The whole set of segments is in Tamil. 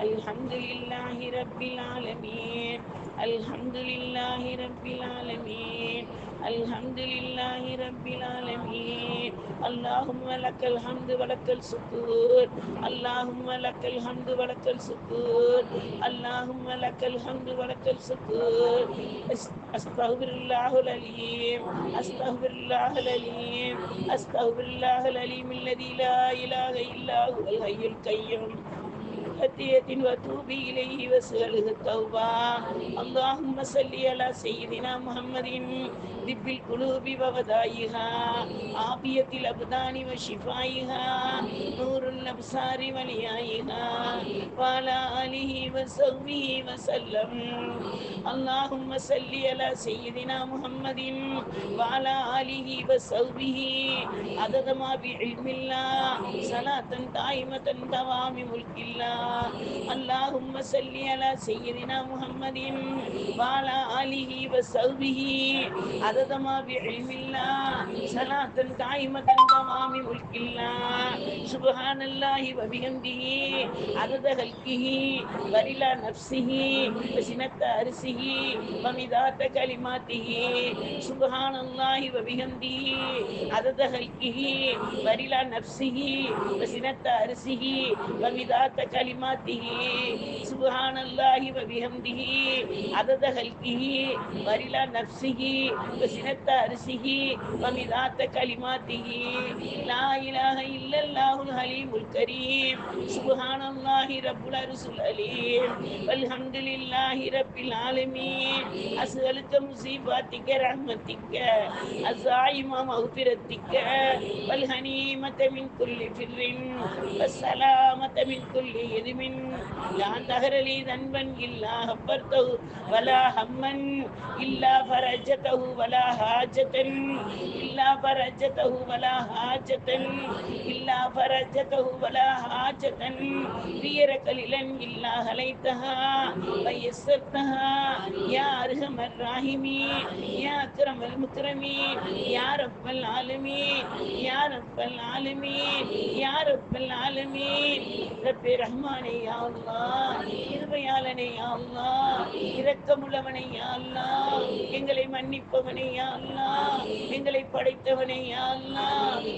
الحمد لله رب العالمين الحمد لله رب العالمين الحمد لله رب العالمين اللهم لك الحمد ولك الشكر اللهم لك الحمد ولك الشكر اللهم لك الحمد ولك الشكر استغفر الله العليم استغفر الله العليم استغفر الله العليم الذي لا اله الا هو الحي القيوم خطيئة وتوب إليه واسأله التوبة اللهم صل على سيدنا محمد طب القلوب وبدائها عافية الأبدان وشفائها نور الأبصار وليائها وعلى آله وصحبه وسلم اللهم صل على سيدنا محمد وعلى آله وصحبه عدد ما بعلم الله صلاة دائمة دوام ملك الله اللهم صل على سيدنا محمد وعلى آله وصحبه عدد ما بعلم الله صلاة دائمة دوام ملك الله சுபஹான் அல்லாஹி வபிஹம்திஹி அதத ஹல்கிஹி வரிலா நப்சிஹி வசினத்த அரிசிஹி வமிதாத்த கலிமாத்திஹி சுபஹான் அல்லாஹி வபிஹம்திஹி அதத ஹல்கிஹி வரிலா நப்சிஹி வசினத்த அரிசிஹி வமிதாத்த கலிமாத்திஹி சுபஹான் அல்லாஹி வபிஹம்திஹி அதத ஹல்கிஹி வரிலா நப்சிஹி வசினத்த அரிசிஹி வமிதாத்த கலிமாத்திஹி. லா இலாஹ இல்லல் الله الحليم الكريم سبحان الله رب العرش العليم والحمد لله رب العالمين أسألك مصيباتك رحمتك الزعيم مغفرتك والهنيمة من كل فر والسلامة من كل إثم لا تهر لي ذنبا إلا غفرته ولا هما إلا فرجته ولا حاجة إلا فرجته ولا حاجة إلا فرجته ولا حاجة غيرك للن إلا هليتها ويسرتها يا أرحم الراحمين يا أكرم المكرمين يا رب العالمين يا رب العالمين يا رب العالمين رب ரஹ்மானே யா அல்லாஹ் இருமையாளனே யா அல்லாஹ் இரக்கமுள்ளவனே யா அல்லாஹ் எங்களை மன்னிப்பவனே யா அல்லாஹ் எங்களை படைத்தவனே அல்லா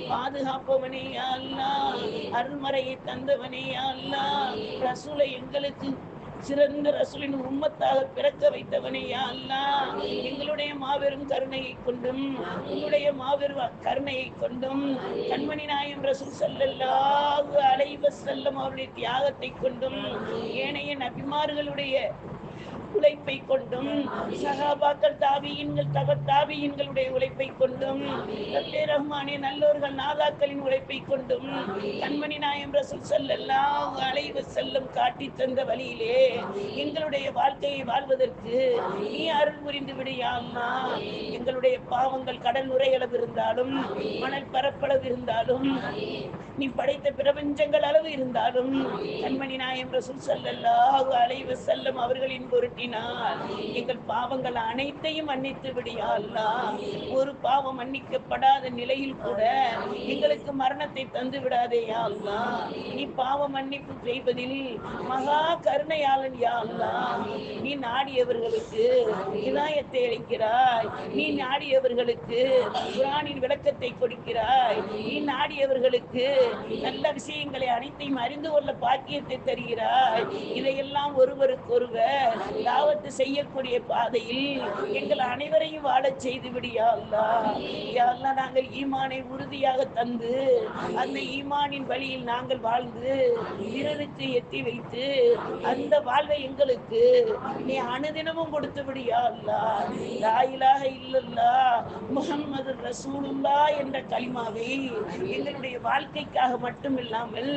பாதுகாப்பவனே யா அருள்மறையை தந்தவனே யா ரசூலை எங்களுக்கு சிறந்த ரசூலின் உம்மத்தாக பிறக்க வைத்தவனே யா எங்களுடைய மாபெரும் கருணையை கொண்டும் உங்களுடைய மாபெரும் கருணையை கொண்டும் கண்மணி நாயம் ரசூல் செல்லல்லாது அலைவ செல்லும் அவருடைய தியாகத்தை கொண்டும் ஏனைய நபிமார்களுடைய உழைப்பை கொண்டும் சகாபாக்கள் தாபியின்கள் தக தாபியின்களுடைய உழைப்பை கொண்டும் தத்தே ரஹ்மானே நல்லோர்கள் நாதாக்களின் உழைப்பை கொண்டும் கண்மணி நாயம் ரசூல் செல்லெல்லாம் அலைவு செல்லும் காட்டி தந்த வழியிலே எங்களுடைய வாழ்க்கையை வாழ்வதற்கு நீ அருள் புரிந்து விடியாமா எங்களுடைய பாவங்கள் கடல் நுரையளவு இருந்தாலும் மணல் பரப்பளவு இருந்தாலும் நீ படைத்த பிரபஞ்சங்கள் அளவு இருந்தாலும் கண்மணி நாயம் ரசூல் ஸல்லல்லாஹு அலைவு செல்லும் அவர்களின் பொருட்டினால் எங்கள் பாவங்கள் அனைத்தையும் மன்னித்து விடியா அல்லா. ஒரு பாவம் மன்னிக்கப்படாத நிலையில் கூட எங்களுக்கு மரணத்தை தந்து விடாதே யா அல்லாஹ் நீ பாவ மன்னிப்பு செய்வதில் மகா கருணையாளன் யா அல்லாஹ் நீ நாடியவர்களுக்கு இதாயத்தை அளிக்கிறாய். நீ நாடியவர்களுக்கு குரானின் விளக்கத்தை கொடுக்கிறாய். நீ நாடியவர்களுக்கு நல்ல விஷயங்களை அனைத்தையும் அறிந்து கொள்ள பாக்கியத்தை தருகிறாய். இதையெல்லாம் ஒருவருக்கு ஒருவர் தாவத்து செய்யக்கூடிய பாதையில் எங்கள் அனைவரையும் வாழச் செய்து விடியா அல்லா நாங்கள் ஈமானை உறுதியாக தந்து அந்த ஈமானின் வழியில் நாங்கள் வாழ்ந்து பிறருக்கு எத்தி வைத்து அந்த வாழ்வை எங்களுக்கு நீ அனுதினமும் கொடுத்து விடியா அல்லா லாயிலாக இல்லல்லா முகம்மது ரசூலுல்லா என்ற களிமாவை எங்களுடைய வாழ்க்கைக்காக மட்டும் இல்லாமல்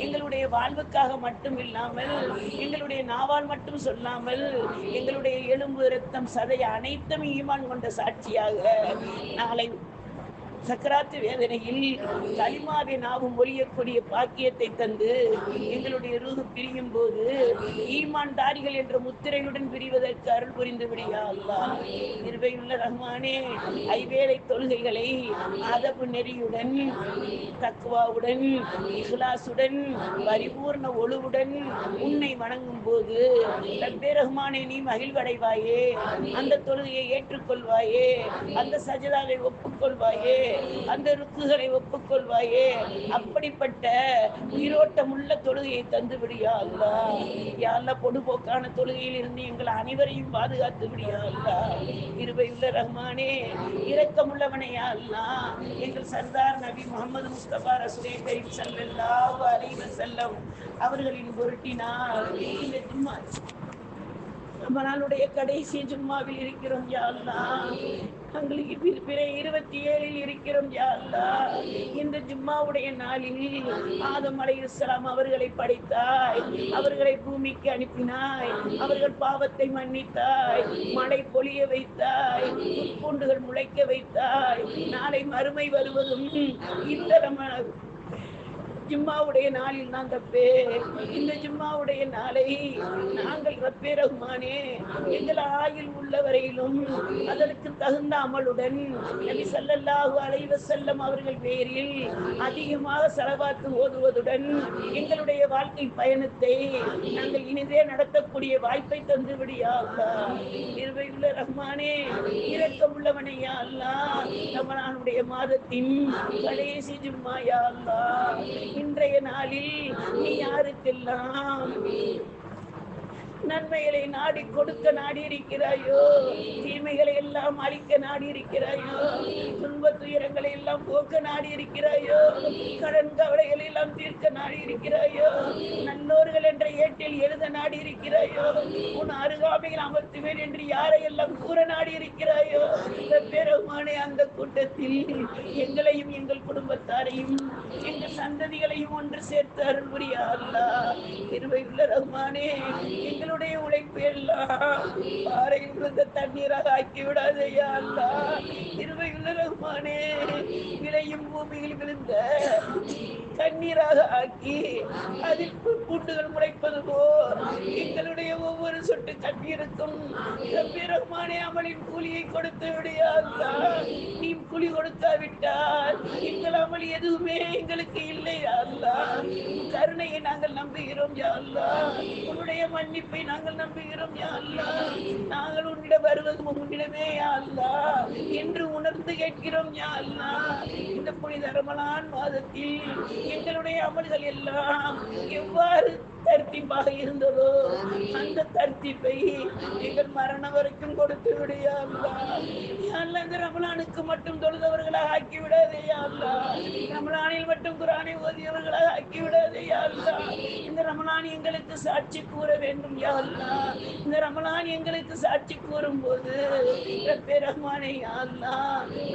எங்களுடைய வாழ்வுக்காக மட்டும் இல்லாமல் எங்களுடைய நாவால் மட்டும் சொல்லாமல் எங்களுடைய எலும்பு ரத்தம் சதை அனைத்தும் ஈமான் கொண்ட சாட்சியாக நாளை சக்கராத்து வேதனையில் களிமாவை நாவும் ஒழியக்கூடிய பாக்கியத்தை தந்து எங்களுடைய ரூது பிரியும் போது ஈமான் தாரிகள் என்ற முத்திரையுடன் பிரிவதற்கு அருள் புரிந்து விடியா அல்லா. நிர்வையுள்ள ரஹ்மானே ஐவேளை தொழுகைகளை அதபு நெறியுடன் தக்குவாவுடன் இஹ்லாசுடன் பரிபூர்ண ஒழுவுடன் உன்னை வணங்கும் போது ரப்பே ரஹ்மானே நீ மகிழ்வடைவாயே அந்த தொழுகையை ஏற்றுக்கொள்வாயே அந்த சஜதாவை ஒப்புக்கொள்வாயே அந்த ருக்குகளை ஒப்புக்கொள்வாயே. அப்படிப்பட்ட உயிரோட்டமுள்ள தொழுகையை தந்து விடியா அல்லா யாழ்ல பொடுபோக்கான தொழுகையில் இருந்து எங்கள் அனைவரையும் பாதுகாத்து விடியா அல்லா. இருவையுள்ள ரஹ்மானே இரக்கமுள்ளவனையா அல்லா. எங்கள் சர்தார் நபி முகமது முஸ்தபா ரசூலே கரீம் ஸல்லல்லாஹு அலைஹி அவர்களின் பொருட்டினால் இந்த ஜும்மா ரமலானுடைய கடைசி ஜும்மாவில் இருக்கிறோம் யாழ்லா எங்களுக்கு பிற- இருபத்தி ஏழில் இருக்கிறோம் யாழ்லா இந்த ஜும்மாவுடைய நாளில் ஆதம் அலைஹிஸ்ஸலாம் அவர்களை படைத்தாய் அவர்களை பூமிக்கு அனுப்பினாய் அவர்கள் பாவத்தை மன்னித்தாய் மழை பொழிய வைத்தாய் புற்பூண்டுகள் முளைக்க வைத்தாய் நாளை மறுமை வருவதும் இந்த ஜும்மாவுடைய நாளில் நான் தப்பே இந்த ஜும்மாவுடைய நாளை நாங்கள் ரப்பே ரஹ்மானே எங்கள் ஆயில் உள்ள வரையிலும் அதற்கு தகுந்த அமலுடன் நபி சல்லல்லாஹு அலைவ செல்லம் அவர்கள் பேரில் அதிகமாக செலவாத்து ஓதுவதுடன் எங்களுடைய வாழ்க்கை பயணத்தை நாங்கள் இனிதே நடத்தக்கூடிய வாய்ப்பை தந்து விடியா இருவையுள்ள ரஹ்மானே இரக்கமுள்ளவனையா அல்லா ரமணானுடைய மாதத்தின் கடைசி ஜும்மா யா இன்றைய நாளில் நீ யாருக்கெல்லாம் நன்மைகளை நாடி கொடுக்க நாடி இருக்கிறாயோ தீமைகளை எல்லாம் அழிக்க நாடி இருக்கிறாயோ துன்ப துயரங்களை எல்லாம் போக்க நாடி இருக்கிறாயோ கடன் கவலைகளை எல்லாம் தீர்க்க நாடி இருக்கிறாயோ நன்னோர்கள் என்ற ஏட்டில் எழுத நாடி இருக்கிறாயோ உன் அருகாமையில் அமர்த்துவேன் என்று யாரை எல்லாம் கூற நாடி இருக்கிறாயோ பெருமானே அந்த கூட்டத்தில் எங்களையும் எங்கள் குடும்பத்தாரையும் எங்கள் சந்ததிகளையும் ஒன்று சேர்த்து அருள் புரியா அல்லா ரகுமானே ரஹ்மானே எங்களுடைய உழைப்பு எல்லாம் பாறை விழுந்த தண்ணீராக ஆக்கி விடாதையா அல்லா? இருவையுள்ள ரகுமானே விளையும் பூமியில் விழுந்த தண்ணீராக ஆக்கி அதில் பூண்டுகள் முளைப்பது போல் எங்களுடைய ஒவ்வொரு சொட்டு கண்ணீருக்கும் ரஹ்மானே அமலின் கூலியை கொடுத்து விடையாதா நீ கூலி கொடுக்காவிட்டால் எங்கள் அமல் எதுவுமே எங்களுக்கு இல்லை. யா கருணையை நாங்கள் நம்புகிறோம் யா உன்னுடைய மன்னிப்பை நாங்கள் நம்புகிறோம் யா நாங்கள் உன்னிடம் வருவது உன்னிடமே யா என்று உணர்ந்து கேட்கிறோம் யா இந்த புனித ரமலான் மாதத்தில் எங்களுடைய அமல்கள் எல்லாம் எவ்வாறு தர்த்திப்பாக இருந்ததோ? அந்த தர்த்திப்பை எங்கள் மரணம் வரைக்கும் கொடுத்து விடையா இந்த ரமலானுக்கு மட்டும் தொழுதவர்களாக ஆக்கி விடாதேயா அல்லா. ரமலானில் மட்டும் குரானை ஓதியவர்களாக ஆக்கி விடாதேயா அல்லா. இந்த ரமலான் எங்களுக்கு சாட்சி கூற வேண்டும் யா அல்லா. இந்த ரமலான் எங்களுக்கு சாட்சி கூறும் போது ரஹ்மானே யா அல்லா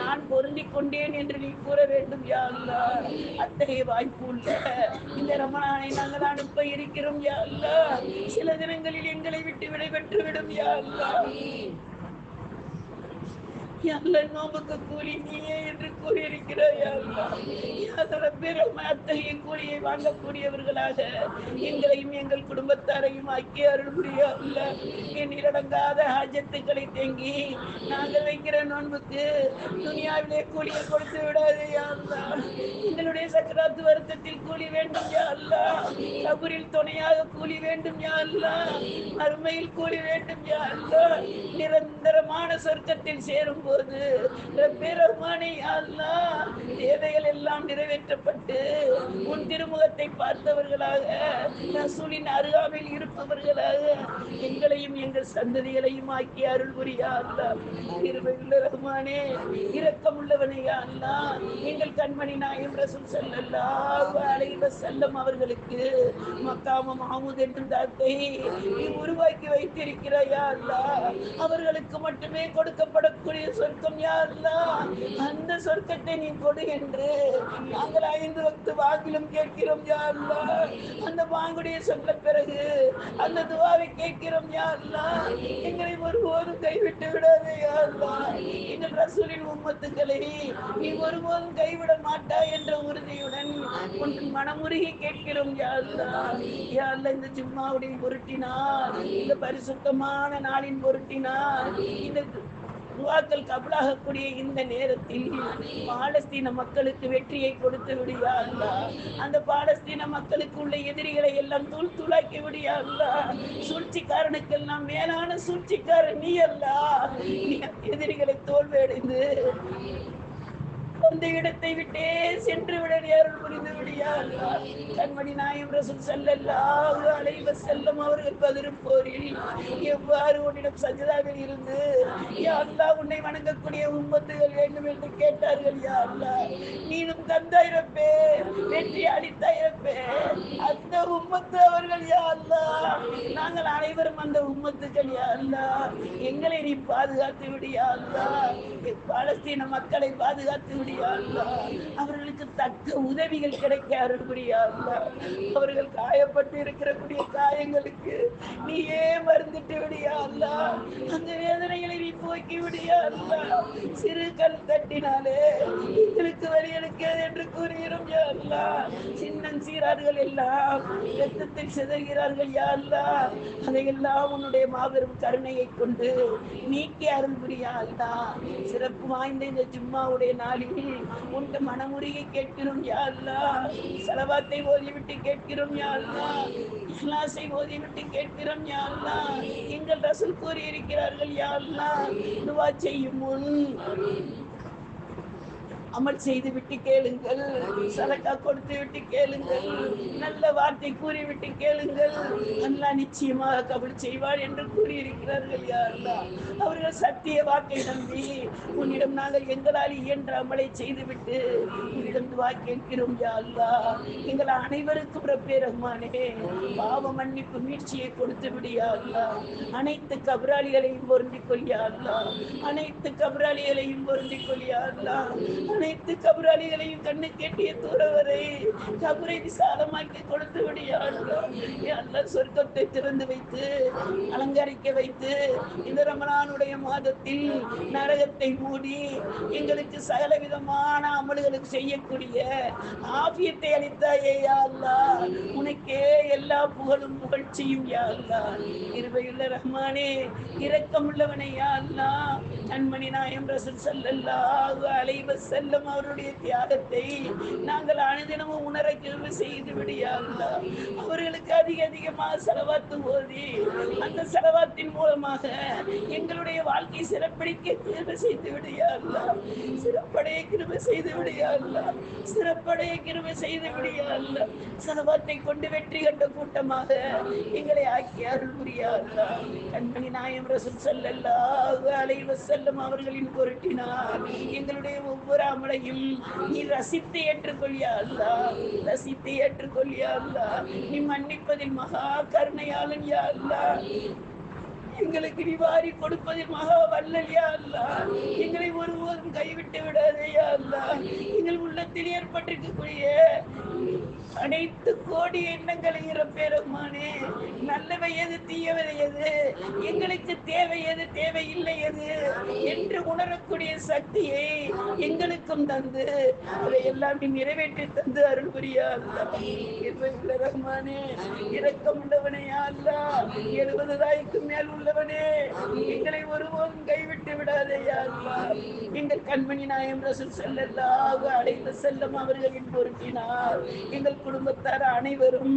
நான் பொருந்திக் கொண்டேன் என்று நீ கூற வேண்டும் யா அல்லா. அத்தகைய வாய்ப்பு உள்ள இந்த ரமலானை நாங்கள் அனுப்ப இருக்கிறோம். யா அல்லா சில தினங்களில் எங்களை விட்டு விடைபெற்று விடும் யா அல்லா அல்ல நோம்புக்கு கூலி நீயே என்று கூறியிருக்கிறாய் யாதோட பெரும் அத்தகைய கூலியை வாங்கக்கூடியவர்களாக எங்களையும் எங்கள் குடும்பத்தாரையும் ஆக்கி அருள் புரியா அல்ல என் இடங்காத தேங்கி நாங்கள் வைக்கிற நோன்புக்கு துனியாவிலே கூலியை கொடுத்து விடாது யா அல்லாஹ். எங்களுடைய சக்கராத்து வருத்தத்தில் கூலி வேண்டும் யா கபூரில் துணையாக கூலி வேண்டும் யா அல்லாஹ். மறுமையில் கூலி வேண்டும் யா அல்லாஹ். நிரந்தரமான சொர்க்கத்தில் சேரும் போது ரப்பே ரஹ்மானே தேவைகள் எல்லாம் நிறைவேற்றப்பட்டு உன் திருமுகத்தை பார்த்தவர்களாக ரசூலின் அருகாமையில் இருப்பவர்களாக எங்களையும் எங்கள் சந்ததிகளையும் ஆக்கி அருள் புரியா அல்லாஹ் இருவையுள்ள ரஹ்மானே இரக்கமுள்ளவனே யா அல்லாஹ் எங்கள் கண்மணி நாயம் ரசூல் ஸல்லல்லாஹு அலைஹி வஸல்லம் அவர்களுக்கு மக்காம மஹமூத் என்னும் தாத்தை நீ உருவாக்கி வைத்திருக்கிறாயா அல்லாஹ் அவர்களுக்கு மட்டும் கொடுக்கப்படக்கூடிய சொர்க்கம் யா அந்த சொர்க்கத்தை நீ கொடு என்று நாங்கள் ஐந்து வக்து வாங்கிலும் கேட்கிறோம் யா அந்த வாங்குடைய சொன்ன பிறகு அந்த துவாவை கேட்கிறோம் யா எங்களை ஒருபோதும் கைவிட்டு விடாதே யா இந்த எங்கள் ரசூலின் உம்மத்துக்களை நீ ஒருபோதும் கைவிட மாட்டாய் என்ற உறுதியுடன் உன் மனமுருகி கேட்கிறோம் யா அல்லாஹ் இந்த ஜும்மாவுடைய பொருட்டினார் இந்த பரிசுத்தமான நாளின் பொருட்டினார் இந்த துவாக்கள் கபலாகக்கூடிய இந்த நேரத்தில் பாலஸ்தீன மக்களுக்கு வெற்றியை கொடுத்து விடியா அந்த பாலஸ்தீன மக்களுக்கு உள்ள எதிரிகளை எல்லாம் தூள் துளாக்கி விடியா சூழ்ச்சிக்காரனுக்கெல்லாம் மேலான சூழ்ச்சிக்காரன் நீ அல்லா நீ எதிரிகளை தோல்வியடைந்து அந்த இடத்தை விட்டே சென்று விட நேரம் புரிந்து விடியா அல்லாஹ். கண்மணி நாயம் ரசூல் ஸல்லல்லாஹு அலைஹி வஸல்லம் அவர்கள் பதிரும் போரில் எவ்வாறு உன்னிடம் சஜதாவில் இருந்து யா அல்லாஹ் உன்னை வணங்கக்கூடிய உம்மத்துகள் வேண்டும் என்று கேட்டார்கள் யா அல்லாஹ் நீனும் தந்தாயிரப்பே வெற்றி அளித்தாயிரப்பே அந்த உம்மத்து அவர்கள் யா அல்லாஹ் நாங்கள் அனைவரும் அந்த உம்மத்துக்கள் யா அல்லாஹ் எங்களை நீ பாதுகாத்து விடியா அல்லாஹ் பாலஸ்தீன மக்களை பாதுகாத்து விடியா அல்லாஹ் அவர்களுக்கு தக்க உதவிகள் கிடைக்க அருள்புரியா அவர்கள் காயப்பட்டு இருக்கக்கூடிய காயங்களுக்கு நீயே மருந்துட்டு விடியா அல்ல. அந்த வேதனைகளை நீ போக்கி விடியா அல்லாஹ் சிறு கல் தட்டினாலே எங்களுக்கு வழி எடுக்கிறது என்று கூறுகிறோம் யா சின்னம் சீரார்கள் எல்லாம் ரத்தத்தில் சிதறுகிறார்கள் யா அதையெல்லாம் உன்னுடைய மாபெரும் கருணையை கொண்டு நீக்கி அருள் புரியா சிறப்பு வாய்ந்த இந்த ஜும்மாவுடைய நாளில் உன்ட மனமுருகி கேட்கிறோம் யா சலவாத்தை ஓதிவிட்டு கேட்கிறோம் யா இஸ்லாசை ஓதிவிட்டு கேட்கிறோம் யா எங்கள் ரசூல் கூறியிருக்கிறார்கள் இருக்கிறார்கள் துவா செய்யும் முன். அமல் செய்து விட்டு கேளுங்கள். சலக்கா கொடுத்து விட்டு கேளுங்கள். நல்ல வார்த்தை கூறி விட்டு கேளுங்கள். நல்லா நிச்சயமாக கபல் செய்வார் என்று கூறியிருக்கிறார்கள் யா அவர்கள் சத்திய வாக்கை நம்பி உன்னிடம் நாங்கள் எங்களால் இயன்ற அமலை செய்துவிட்டு உன்னிடம் துவா கேட்கிறோம் யா எங்கள் அனைவருக்கும் ரப்பே ரஹ்மானே. பாவ மன்னிப்பு மீட்சியை கொடுத்து விடியா அனைத்து கபராளிகளையும் பொருந்திக் கொள்ளியா அனைத்து கபராளிகளையும் பொருந்திக் கொள்ளியா அனைத்து கபராளிகளையும் கண்ணு கேட்டிய தூரவரை கபரை விசாலமாக்கி கொடுத்து விடியா சொர்க்கத்தை திறந்து வைத்து அலங்கரிக்க வைத்து இந்த ரமணானுடைய மாதத்தில் நரகத்தை மூடி எங்களுக்கு சகல விதமான அமல்களுக்கு செய்யக்கூடிய ஆபியத்தை அளித்தாயே யா அல்லாஹ் உனக்கே எல்லா புகழும் புகழ்ச்சியும் யா அல்லாஹ் இருவையுள்ள ரஹ்மானே இரக்கமுள்ளவனே யா அல்லாஹ் கண்மணி நாயம் ரசல் ரசூல் அலைவ செல்ல வஸல்லம் அவருடைய தியாகத்தை நாங்கள் அனுதினமும் உணர கிருபை செய்து விடியாங்களா அவர்களுக்கு அதிக அதிகமாக செலவாத்து ஓதி அந்த செலவாத்தின் மூலமாக எங்களுடைய வாழ்க்கை சிறப்படிக்க கிருபை செய்து விடியாங்களா சிறப்படைய கிருமை செய்து விடியாங்களா சிறப்படைய கிருமை செய்து விடியாங்களா செலவாத்தை கொண்டு வெற்றி கண்ட கூட்டமாக எங்களை ஆக்கி அருள் புரியாங்களா கண்மணி நாயம் ரசூல் செல்லல்லா அலைவ செல்லும் அவர்களின் பொருட்டினார் எங்களுடைய ஒவ்வொரு அமலையும் நீ ரசித்து ஏற்றுக்கொள்ளியா அல்லாஹ் ரசித்து ஏற்றுக்கொள்ளியா அல்லாஹ் நீ மன்னிப்பதில் மகா கருணையாளன் யா அல்லாஹ் எங்களுக்கு நீ வாரி கொடுப்பதில் மகா வல்லல்யா யா எங்களை ஒருவரும் கைவிட்டு விடாதே யா எங்கள் உள்ளத்தில் ஏற்பட்டிருக்கக்கூடிய அனைத்து கோடி எண்ணங்களை இறப்பேருமானே நல்லவை எது தீயவை எது? எங்களுக்கு தேவை எது தேவையில்லை எது? என்று உணரக்கூடிய சக்தியை எங்களுக்கும் தந்து அதை எல்லாம் நீ நிறைவேற்றி தந்து அருள் புரியா ரஹ்மானே இரக்கம் உள்ளவனே யா எழுபது தாய்க்கு மேல் உள்ளவனே எங்களை ஒருபோதும் கைவிட்டு விடாதே யா எங்கள் கண்மணி நாயம் ரசூல் ஸல்லல்லாஹு அலைஹி செல்லும் அவர்களின் பொருட்டினார் எங்கள் குடும்பத்தார் அனைவரும்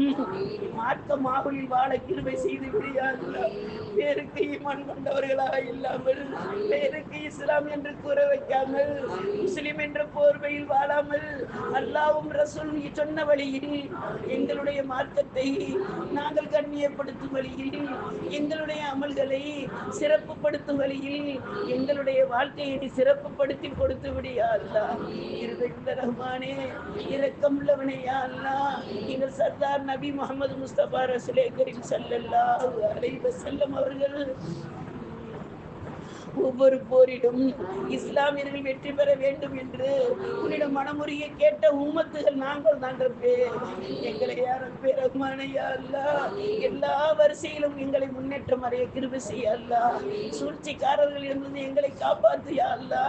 மார்க்க மாவுளில் வாழ கிருமை செய்து விடியார்கள் பேருக்கு ஈமான் கொண்டவர்களாக இல்லாமல் பேருக்கு இஸ்லாம் என்று கூற வைக்காமல் முஸ்லிம் என்ற போர்வையில் வாழாமல் அல்லாவும் ரசூல் சொன்ன வழியில் எங்களுடைய மார்க்கத்தை நாங்கள் கண்ணியப்படுத்தும் வழியில் எங்களுடைய அமல்களை சிறப்புப்படுத்தும் வழியில் எங்களுடைய வாழ்க்கையை நீ சிறப்புப்படுத்தி கொடுத்து விடியா அல்லா இருந்த ரஹ்மானே இரக்கம் உள்ளவனையா அல்லாஹ். இந்த சர்தார் நபி முகமது முஸ்தபா ரசுலே கரீம் ஸல்லல்லாஹு அலைவசல்லம் அவர்கள் ஒவ்வொரு போரிலும் இஸ்லாமியர்கள் வெற்றி பெற வேண்டும் என்று உன்னிடம் மனமுறிய கேட்ட உம்மத்துகள் நாங்கள் தான் ரப்பே எங்களை யாரும் ரஹ்மானையா அல்லா. எல்லா வரிசையிலும் எங்களை முன்னேற்றம் அடைய கிருபி செய்ய அல்லா. சூழ்ச்சிக்காரர்களிலிருந்து எங்களை காப்பாத்தியா அல்லா.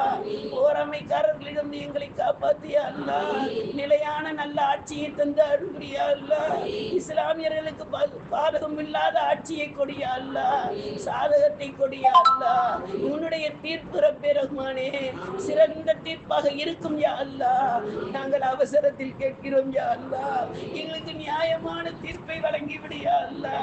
போராமைக்காரர்களிலிருந்து எங்களை காப்பாத்தியா அல்லா. நிலையான நல்ல ஆட்சியை தந்து அருள்புரியா அல்லா. இஸ்லாமியர்களுக்கு பா- பாதகம் இல்லாத ஆட்சியை கொடியா அல்லா. சாதகத்தை கொடியா அல்லா. உன்னுடைய தீர்ப்புற பெருமானே சிறந்த தீர்ப்பாக இருக்கும் யா அல்லா நாங்கள் அவசரத்தில் கேட்கிறோம் யா அல்லா எங்களுக்கு நியாயமான தீர்ப்பை வழங்கி விடியா அல்லா